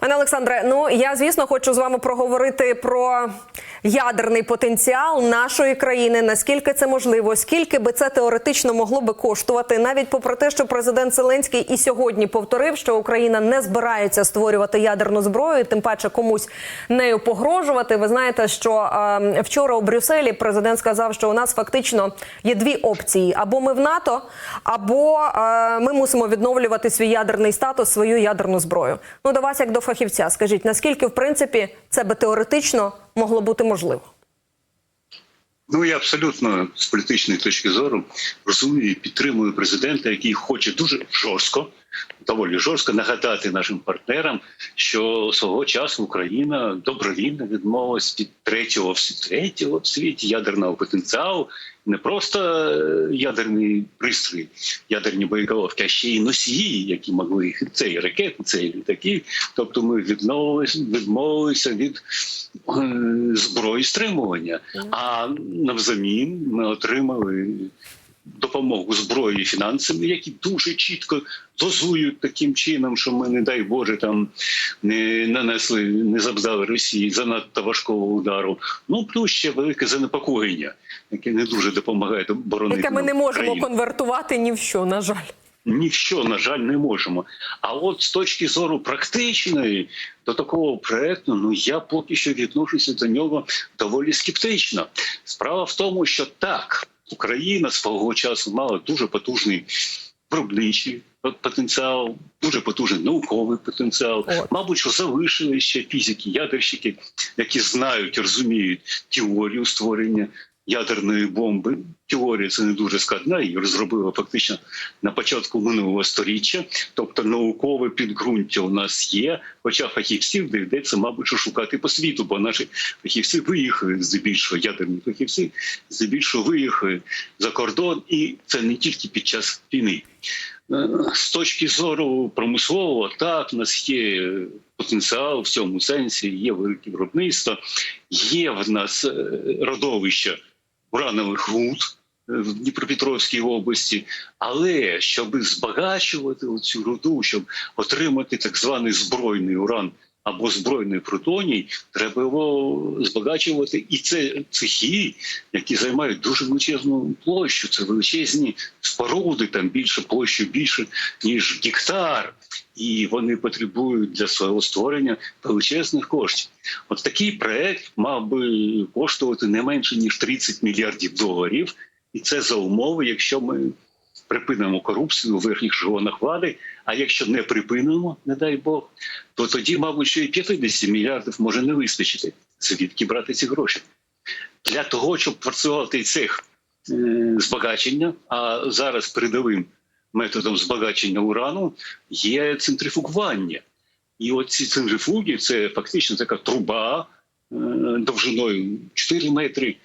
Пане Олександре, ну я звісно хочу з вами проговорити про ядерний потенціал нашої країни. Наскільки це можливо? Скільки би це теоретично могло би коштувати, навіть попри те, що президент Зеленський і сьогодні повторив, що Україна не збирається створювати ядерну зброю, тим паче комусь нею погрожувати. Ви знаєте, що е, вчора у Брюсселі президент сказав, що у нас фактично є дві опції: або ми в НАТО, або е, ми мусимо відновлювати свій ядерний статус, свою ядерну зброю. Ну до вас, як до фахівця, скажіть, наскільки в принципі це би теоретично могло бути можливо? Ну я абсолютно з політичної точки зору розумію і підтримую президента, який хоче дуже жорстко, доволі жорстко нагадати нашим партнерам, що свого часу Україна добровільно відмовилась від третього в третього в світі ядерного потенціалу, не просто е, ядерні пристрої, ядерні боєголовки, а ще й носії, які могли їх це і ракети, це і літаки. Тобто ми відмовилися, відмовилися від е, зброї стримування. А навзамін ми отримали допомогу зброєю і фінансами, які дуже чітко дозують таким чином, що ми, не дай Боже, там не нанесли, не завдали Росії занадто важкого удару. Ну плюс ще велике занепокоєння, яке не дуже допомагає боронити Яке ми не можемо країну. конвертувати ні в що, на жаль. Ні в що, на жаль, не можемо. А от з точки зору практичної до такого проекту, ну я поки що відношуся до нього доволі скептично. Справа в тому, що так, Україна свого часу мала дуже потужний виробничий потенціал, дуже потужний науковий потенціал. От. Мабуть, що залишили ще фізики, ядерщики, які знають, розуміють теорію створення ядерної бомби. Теорія це не дуже складна, її розробили фактично на початку минулого сторіччя. Тобто наукове підґрунтя у нас є. Хоча фахівців доведеться, мабуть, шукати по світу, бо наші фахівці виїхали здебільшого ядерні фахівці, здебільшого виїхали за кордон, і це не тільки під час війни. Е, З точки зору промислового, так, у нас є потенціал в цьому сенсі, є велике виробництво, є в нас е, родовища уранових руд е, в Дніпропетровській області. Але щоб збагачувати цю руду, щоб отримати так званий збройний уран або збройний плутоній, треба його збагачувати. І це цехи, які займають дуже величезну площу. Це величезні споруди, там більше площу більше ніж гектар. І вони потребують для свого створення величезних коштів. От такий проект мав би коштувати не менше ніж 30 мільярдів доларів, і це за умови, якщо ми припинимо корупцію у верхніх ешелонах влади. А якщо не припинимо, не дай Бог, то тоді, мабуть, що і 50 мільярдів може не вистачити. Звідки брати ці гроші? Для того, щоб працювати цех е, збагачення, а зараз передовим методом збагачення урану є центрифугування. І от ці центрифуги це фактично така труба е, довжиною 4 метри,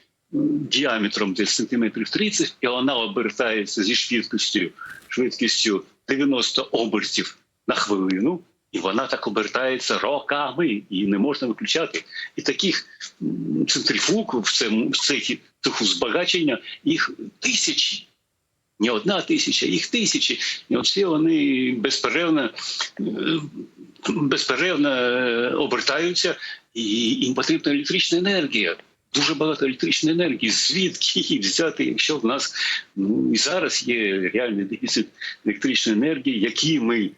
діаметром десь сантиметрів 30, і вона обертається зі швидкістю, швидкістю 90 обертів на хвилину. І вона так обертається роками, і не можна виключати. І таких центрифуг в цьому в збагачення їх тисячі. Не одна тисяча, їх тисячі. І всі вони безперервно, безперервно е, обертаються, і їм потрібна електрична енергія. Дуже багато електричної енергії. Звідки її взяти, якщо в нас ну і зараз є реальний дефіцит електричної енергії, який ми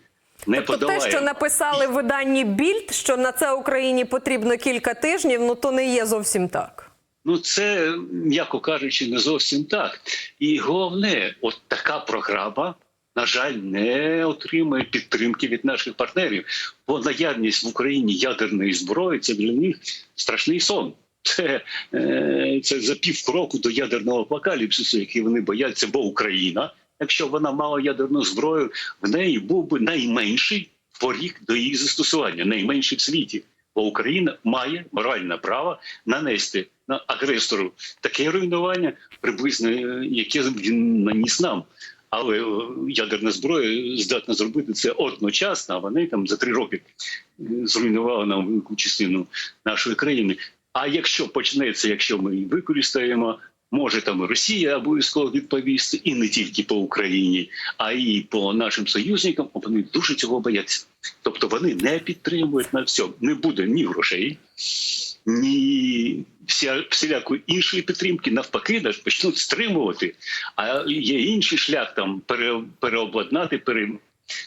не Тобто подолаємо. те, що написали в виданні Більд, що на це Україні потрібно кілька тижнів, ну то не є зовсім так. Ну, це, м'яко кажучи, не зовсім так. І головне, от така програма, на жаль, не отримує підтримки від наших партнерів. Бо наявність в Україні ядерної зброї це для них страшний сон. Це, це за півкроку до ядерного апокаліпсису, який вони бояться, бо Україна, якщо вона мала ядерну зброю, в неї був би найменший поріг до її застосування, найменший в світі. Бо Україна має моральне право нанести на агресору таке руйнування, приблизно яке він наніс нам. Але е, ядерна зброя здатна зробити це одночасно. А вони там за три роки е, зруйнували нам велику частину нашої країни. А якщо почнеться, якщо ми її використаємо, Може там Росія обов'язково відповісти, і не тільки по Україні, а й по нашим союзникам. Вони дуже цього бояться. Тобто вони не підтримують на все. Не буде ні грошей, ні вся, всілякої іншої підтримки. Навпаки, навіть почнуть стримувати. А є інший шлях там пере, переобладнати, пере,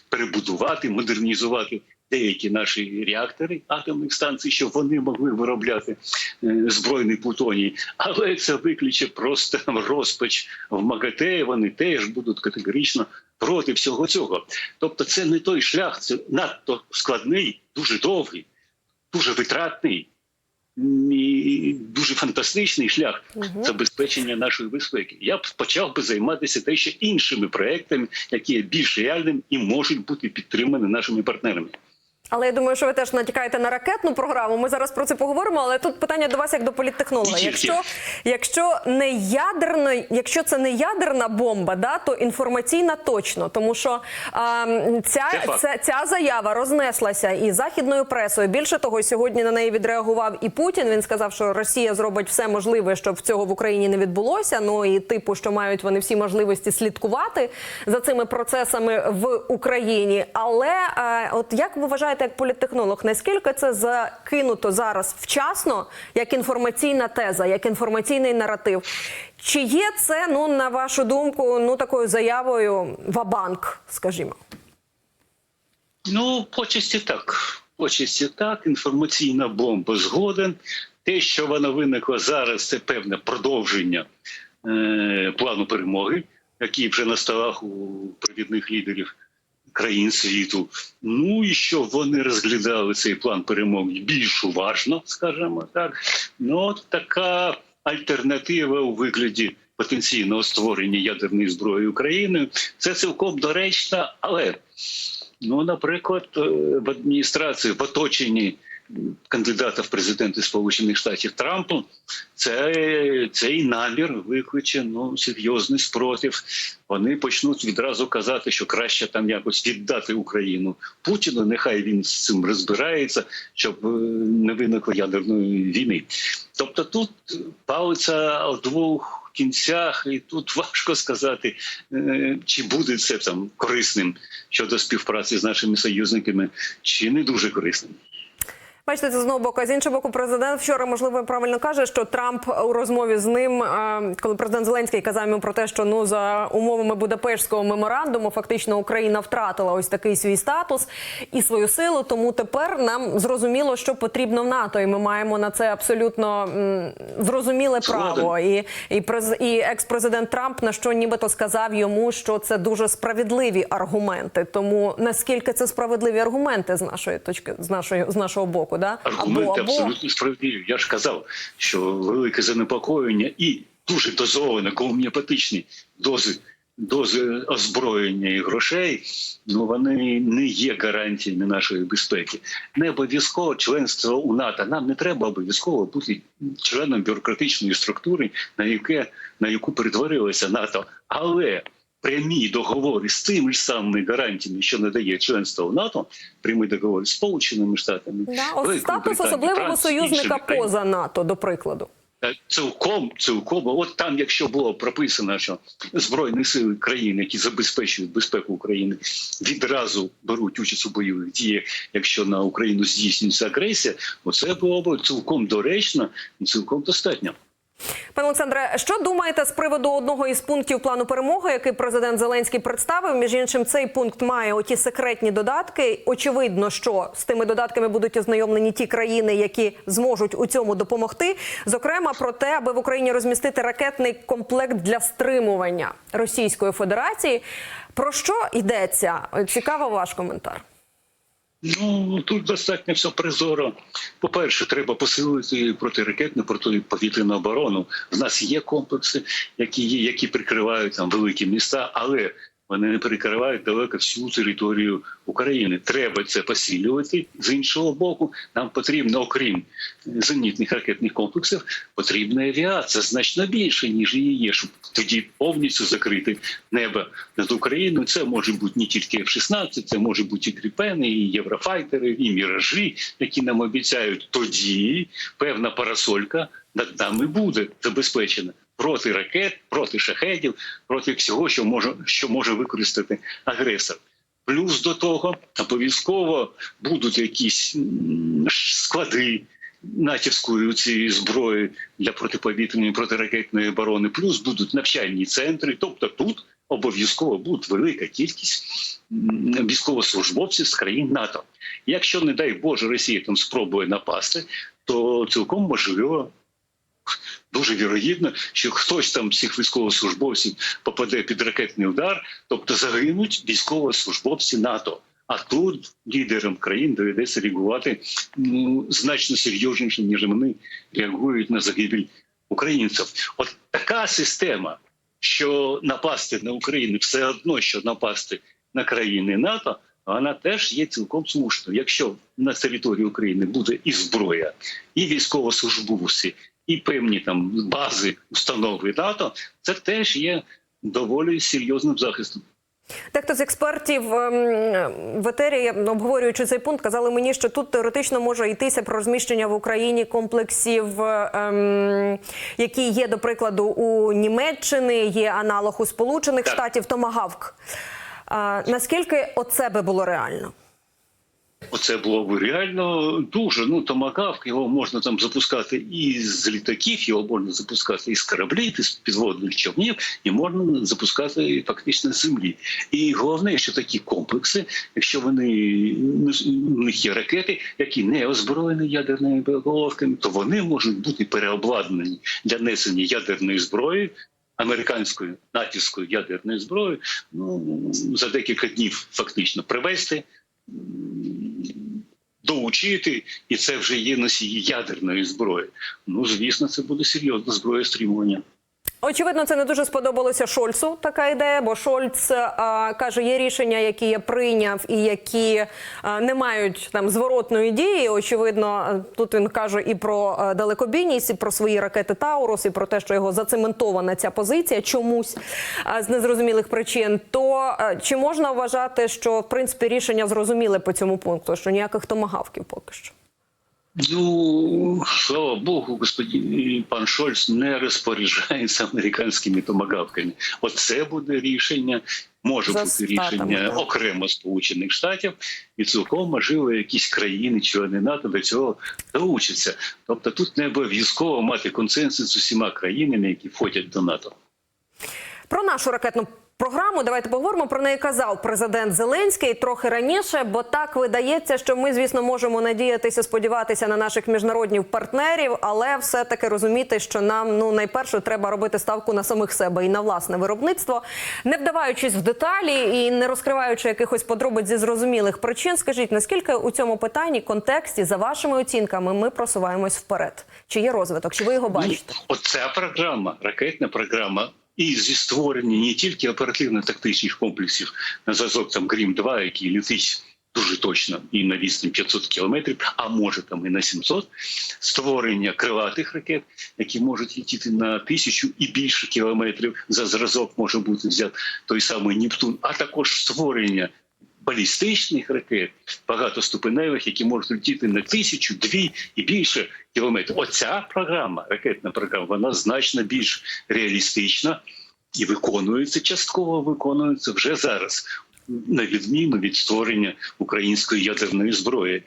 перебудувати, модернізувати деякі наші реактори атомних станцій, щоб вони могли виробляти е, збройний плутоній. Але це викличе просто розпач в МАГАТЕ. Вони теж будуть категорично проти всього цього. Тобто, це не той шлях, це надто складний, дуже довгий, дуже витратний. І дуже фантастичний шлях Мгм. забезпечення нашої безпеки. Я б почав би займатися дещо іншими проектами, які є більш реальними і можуть бути підтримані нашими партнерами. Але я думаю, що ви теж натякаєте на ракетну програму. Ми зараз про це поговоримо. Але тут питання до вас як до політтехнолога. Якщо, якщо не ядерна, якщо це не ядерна бомба, да, то інформаційна точно, тому що а, ця, ця, ця заява рознеслася і західною пресою. Більше того, сьогодні на неї відреагував і Путін. Він сказав, що Росія зробить все можливе, щоб цього в Україні не відбулося. Ну і типу, що мають вони всі можливості слідкувати за цими процесами в Україні. Але е, от як ви вважаєте, як політтехнолог, наскільки це закинуто зараз вчасно, як інформаційна теза, як інформаційний наратив? Чи є це, ну на вашу думку, ну такою заявою вабанк, скажімо? Ну, почасті так. Почасті так. Інформаційна бомба згоден. Те, що вона виникла зараз, це певне продовження е, плану перемоги, який вже на столах у провідних лідерів країн світу. Ну і що вони розглядали цей план перемоги більш уважно, скажімо так. Ну, от така альтернатива у вигляді потенційного створення ядерної зброї України. Це цілком доречно, але Ну, наприклад, е, в адміністрації в оточенні кандидата в президенти Сполучених Штатів Трампа це, цей намір викличе ну, серйозний спротив. Вони почнуть відразу казати, що краще там якось віддати Україну Путіну. Нехай він з цим розбирається, щоб е, не виникло ядерної війни. Тобто тут палиця у двох кінцях, і тут важко сказати, е, чи буде це там корисним щодо співпраці з нашими союзниками, чи не дуже корисним. Бачите, це з одного боку. А з іншого боку, президент вчора можливо правильно каже, що Трамп у розмові з ним, е, коли президент Зеленський казав йому про те, що ну за умовами Будапештського меморандуму, фактично Україна втратила ось такий свій статус і свою силу. Тому тепер нам зрозуміло, що потрібно в НАТО, і ми маємо на це абсолютно зрозуміле право. І, і, і екс-президент Трамп на що нібито сказав йому, що це дуже справедливі аргументи. Тому наскільки це справедливі аргументи з нашої точки, з нашої з нашого боку, да Аргументи абсолютно справедливі. Я ж казав, що велике занепокоєння і дуже дозовано гомеопатичні дози. Дози озброєння і грошей, ну вони не є гарантіями нашої безпеки. Не обов'язково членство у НАТО. Нам не треба обов'язково бути членом бюрократичної структури, на яке на яку перетворилося НАТО. Але прямі договори з тими ж самими гарантіями, що надає членство в НАТО, прямі договори з Сполученими Штатами, Да, статус особливого союзника іншими поза НАТО, до прикладу. Е, Цілком, цілком, от там, якщо було прописано, що збройні сили країн, які забезпечують безпеку України, відразу беруть участь у бойових діях, якщо на Україну здійснюється агресія, оце було б цілком доречно і цілком достатньо. Пане Олександре, що думаєте з приводу одного із пунктів плану перемоги, який президент Зеленський представив? Між іншим, цей пункт має оті секретні додатки. Очевидно, що з тими додатками будуть ознайомлені ті країни, які зможуть у цьому допомогти. Зокрема, про те, аби в Україні розмістити ракетний комплект для стримування Російської Федерації. Про що йдеться? Цікаво ваш коментар. Ну тут достатньо все прозоро. По-перше, треба посилити протиракетну протиповітряну оборону. В нас є комплекси, які є, які прикривають там великі міста, але вони не перекривають далеко всю територію України. Треба це посилювати. З іншого боку, нам потрібно, окрім зенітних ракетних комплексів, потрібна авіація значно більше, ніж її є, щоб тоді повністю закрити небо над Україною. Це може бути не тільки F-16, це може бути і кріпени, і єврофайтери, і міражі, які нам обіцяють. Тоді певна парасолька над нами буде забезпечена. Проти ракет, проти шахедів, проти всього, що може, що може використати агресор. Плюс до того обов'язково будуть якісь склади натівської цієї зброї для протиповітряної протиракетної оборони. Плюс будуть навчальні центри. Тобто тут обов'язково буде велика кількість військовослужбовців з країн НАТО. Якщо, не дай Боже, Росія там спробує напасти, то цілком можливо. Дуже вірогідно, що хтось там з цих військовослужбовців попаде під ракетний удар, тобто загинуть військовослужбовці НАТО. А тут лідерам країн доведеться реагувати ну, значно серйозніше, ніж вони реагують на загибель українців. От така система, що напасти на Україну все одно, що напасти на країни НАТО, вона теж є цілком слушною. Якщо на території України буде і зброя, і військовослужбовці, і певні там бази установи НАТО, це теж є доволі серйозним захистом. Дехто з експертів ем, в етері, обговорюючи цей пункт, казали мені, що тут теоретично може йтися про розміщення в Україні комплексів, ем, які є, до прикладу, у Німеччини, є аналог у Сполучених. Штатів Томагавк. Наскільки оце би було реально? Оце було б реально дуже. Ну томагавк його можна там запускати і з літаків, його можна запускати і з кораблів, і з підводних човнів, і можна запускати фактично з землі. І головне, що такі комплекси, якщо вони у них є ракети, які не озброєні ядерними боєголовками, то вони можуть бути переобладнані для несення ядерної зброї. Американською натівською ядерною зброєю ну за декілька днів фактично привезти доучити, і це вже є носії ядерної зброї. Ну звісно, це буде серйозна зброя стримування. Очевидно, це не дуже сподобалося Шольцу. Така ідея, бо Шольц а, каже, є рішення, які я прийняв, і які а, не мають там зворотної дії. Очевидно, тут він каже і про далекобійність, і про свої ракети Таурус, і про те, що його зацементована ця позиція чомусь а, з незрозумілих причин. То а, чи можна вважати, що в принципі рішення зрозуміле по цьому пункту, що ніяких томагавків поки що? Ну, слава Богу, господин пан Шольц не розпоряджається американськими томагавками. Оце буде рішення. Може За бути рішення так. окремо Сполучених Штатів, і цілком можливо якісь країни, члени НАТО до цього долучаться. Тобто тут не обов'язково мати консенсус з усіма країнами, які входять до НАТО. Про нашу ракетну програму давайте поговоримо. Про неї казав президент Зеленський трохи раніше, бо так видається, що ми, звісно, можемо надіятися, сподіватися на наших міжнародних партнерів, але все таки розуміти, що нам ну найперше треба робити ставку на самих себе і на власне виробництво, не вдаваючись в деталі і не розкриваючи якихось подробиць зі зрозумілих причин. Скажіть, наскільки у цьому питанні контексті за вашими оцінками ми просуваємось вперед? Чи є розвиток? Чи ви його бачите? Ну, Оця програма, ракетна програма, і зі створення не тільки оперативно-тактичних комплексів на зразок там Грім 2 який літить дуже точно і на відстань 500 кілометрів, а може там і на 700, створення крилатих ракет, які можуть літіти на тисячу і більше кілометрів. За зразок може бути взят той самий Нептун, а також створення балістичних ракет багатоступеневих, які можуть летіти на тисячу, дві і більше кілометрів. Оця програма, ракетна програма, вона значно більш реалістична і виконується частково, виконується вже зараз. На відміну від створення української ядерної зброї,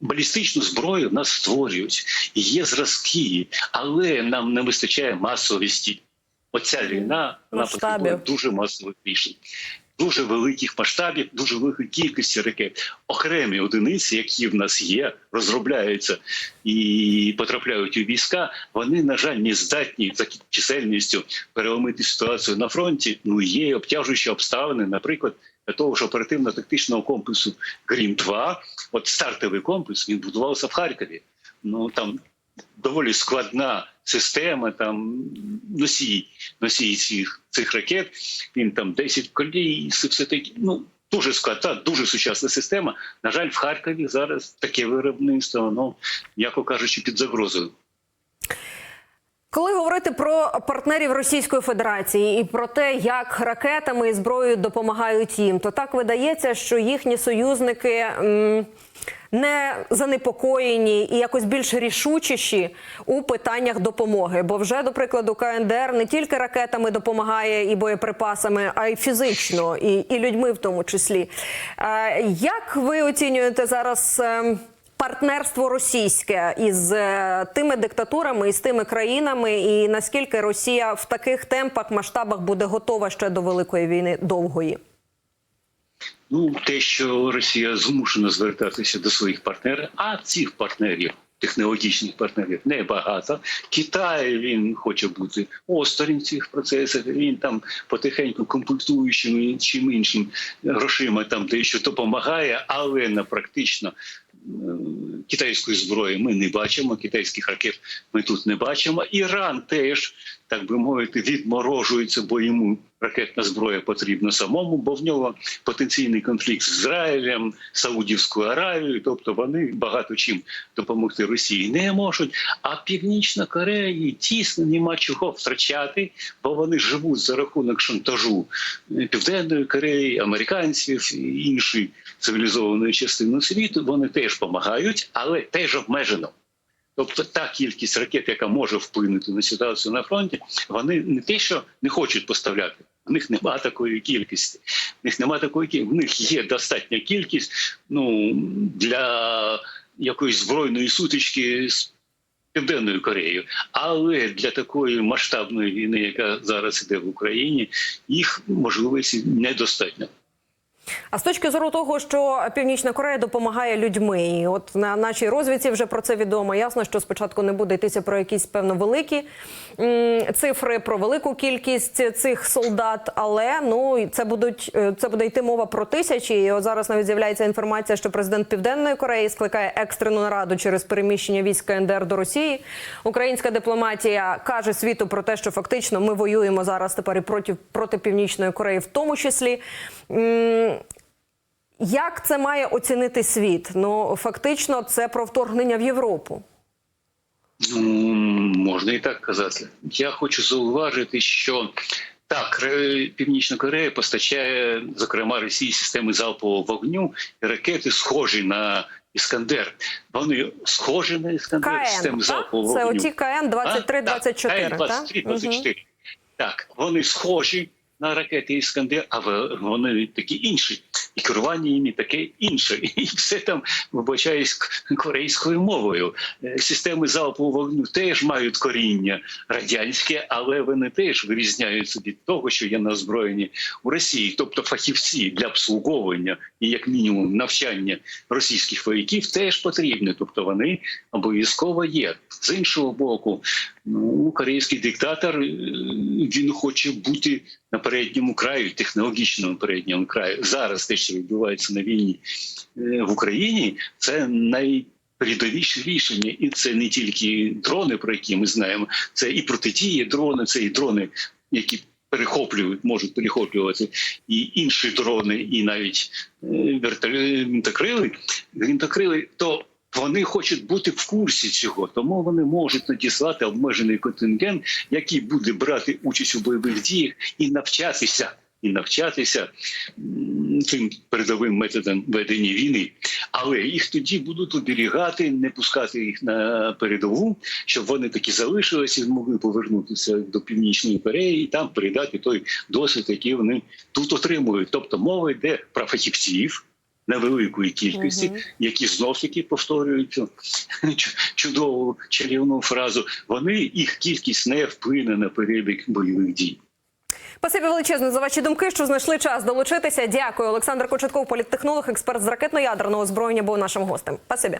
балістичну зброю в нас створюють, є зразки, але нам не вистачає масовості. Оця війна вона потребує дуже масових рішень, дуже великих масштабів, дуже великої кількості ракет. Окремі одиниці, які в нас є, розробляються і потрапляють у війська. Вони на жаль не здатні за чисельністю переломити ситуацію на фронті. Ну є обтяжуючі обставини, наприклад. Для того ж оперативно-тактичного комплексу Грім 2 от стартовий комплекс він будувався в Харкові. Ну там доволі складна система, там носій носій цих, цих ракет, він там 10 колій, все такі. Ну дуже складна, дуже сучасна система. На жаль, в Харкові зараз таке виробництво, ну, яко кажучи, під загрозою. Коли говорити про партнерів Російської Федерації і про те, як ракетами і зброєю допомагають їм, то так видається, що їхні союзники не занепокоєні і якось більш рішучіші у питаннях допомоги. Бо вже, до прикладу, КНДР не тільки ракетами допомагає і боєприпасами, а й фізично, і, і людьми в тому числі. Е, як ви оцінюєте зараз? Партнерство російське із е, тими диктатурами і з тими країнами, і наскільки Росія в таких темпах, масштабах буде готова ще до великої війни довгої? Ну, те, що Росія змушена звертатися до своїх партнерів, а цих партнерів. Технологічних партнерів небагато. Китай він хоче бути осторонь цих процесів. Він там потихеньку комплектуючими чим іншим грошима там дещо допомагає, але на практично китайської зброї ми не бачимо. Китайських ракет ми тут не бачимо. Іран теж так би мовити відморожується, бо йому ракетна зброя потрібна самому, бо в нього потенційний конфлікт з Ізраїлем, Саудівською Аравією, тобто вони багато чим допомогти Росії не можуть. А Північна Корея тісно нема чого втрачати, бо вони живуть за рахунок шантажу Південної Кореї, американців і іншої цивілізованої частини світу. Вони теж допомагають, але теж обмежено. Тобто та кількість ракет, яка може вплинути на ситуацію на фронті, вони не те, що не хочуть поставляти. В них немає такої кількості. В них немає такої кількості. В них є достатня кількість ну, для якоїсь збройної сутички з Південною Кореєю. Але для такої масштабної війни, яка зараз іде в Україні, їх можливості недостатньо. А з точки зору того, що Північна Корея допомагає людьми, і от на нашій розвідці вже про це відомо. Ясно, що спочатку не буде йтися про якісь певно великі цифри, про велику кількість цих солдат, але ну це будуть е, це буде йти мова про тисячі. І от зараз навіть з'являється інформація, що президент Південної Кореї скликає екстрену нараду через переміщення військ КНДР до Росії. Українська дипломатія каже світу про те, що фактично ми воюємо зараз тепер і проти, проти Північної Кореї, в тому числі. Як це має оцінити світ? Ну фактично, це про вторгнення в Європу. Ну, можна і так казати. Я хочу зауважити, що так, Північна Корея постачає, зокрема, Росії системи залпового вогню і ракети, схожі на Іскандер. Вони схожі на Іскандер, КН, системи так? залпового Це вогню. оті КН 23-24, так? 23 24 Так, вони схожі на ракети Іскандер, а вони такі інші. І керування їм таке інше. І все там, вибачаюсь, корейською мовою. Е, Системи залпового вогню теж мають коріння радянське, але вони теж вирізняються від того, що є на озброєнні у Росії. Тобто фахівці для обслуговування і, як мінімум, навчання російських вояків теж потрібні. Тобто вони обов'язково є. З іншого боку, ну, корейський диктатор е, він хоче бути на передньому краю, технологічному передньому краю. Зараз те, що відбувається на війні е, в Україні, це найпередовіше рішення, і це не тільки дрони, про які ми знаємо, це і протидії дрони, це і дрони, які перехоплюють, можуть перехоплювати і інші дрони, і навіть е, вертолі- гвинтокрили, гвинтокрили, то вони хочуть бути в курсі цього, тому вони можуть надіслати обмежений контингент, який буде брати участь у бойових діях і навчатися. І навчатися цим передовим методам ведення війни, але їх тоді будуть оберігати, не пускати їх на передову, щоб вони таки залишилися і змогли повернутися до північної Кореї і там передати той досвід, який вони тут отримують. Тобто мова йде про фахівців невеликої кількості, Мгм. які знов таки повторюють чудову чарівну фразу. Вони їх кількість не вплине на перебіг бойових дій. Спасибі величезне за ваші думки, що знайшли час долучитися. Дякую. Олександр Кочетков, політтехнолог, експерт з ракетно-ядерного озброєння, був нашим гостем. Спасибі.